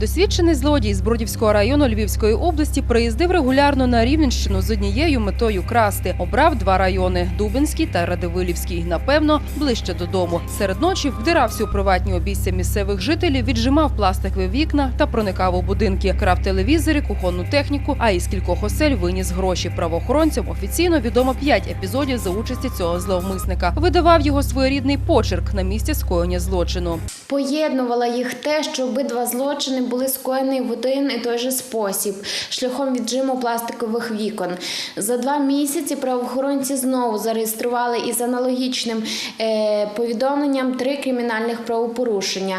Досвідчений злодій з Бродівського району Львівської області приїздив регулярно на Рівненщину з однією метою красти. Обрав два райони Дубинський та Радивилівський. Напевно, ближче додому. Серед ночі вдирався у приватні обійстя місцевих жителів, віджимав пластикові вікна та проникав у будинки, крав телевізори, кухонну техніку. А із кількох осель виніс гроші. Правоохоронцям офіційно відомо п'ять епізодів за участі цього зловмисника. Видавав його своєрідний почерк на місці скоєння злочину. Поєднувала їх те, що обидва злочини були скоєні в один і той же спосіб шляхом віджиму пластикових вікон. За два місяці правоохоронці знову зареєстрували із аналогічним е, повідомленням три кримінальних правопорушення.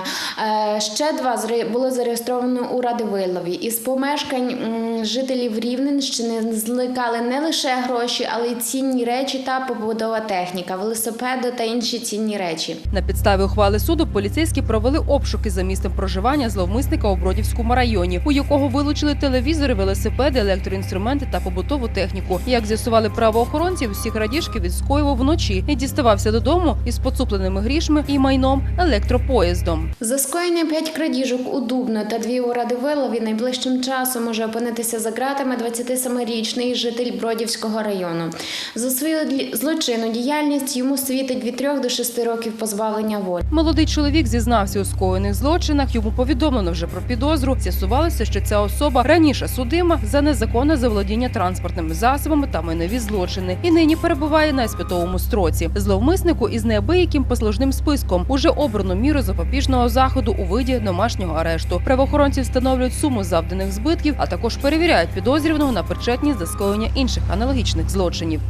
Е, ще два було зареєстровано у Радивилові. Із помешкань жителів Рівненщини зникали не лише гроші, але й цінні речі та побудова техніка, велосипеди та інші цінні речі. На підставі ухвали суду поліцейські провели обшуки за місцем проживання зловмисника у Бродівському районі, у якого вилучили телевізори, велосипеди, електроінструменти та побутову техніку. Як з'ясували правоохоронці, всі крадіжки відскоював вночі і діставався додому із поцупленими грішми і майном електропоїздом. За скоєння п'ять крадіжок у Дубно та дві у Радивилові найближчим часом може опинитися за ґратами 27-річний житель Бродівського району. За свою злочинну діяльність йому світить від 3 до 6 років позбавлення волі. Молодий чоловік зізнався у скоєних злочинах. Йому повідомлено вже про підозру. З'ясувалося, що ця особа раніше судима за незаконне заволодіння транспортними засобами та майнові злочини, і нині перебуває на спитовому строці. Зловмиснику із неабияким послужним списком уже обрано міру запобіжного заходу у виді домашнього арешту. Правоохоронці встановлюють суму завданих збитків, а також перевіряють підозрюваного на причетність до скоєння інших аналогічних злочинів.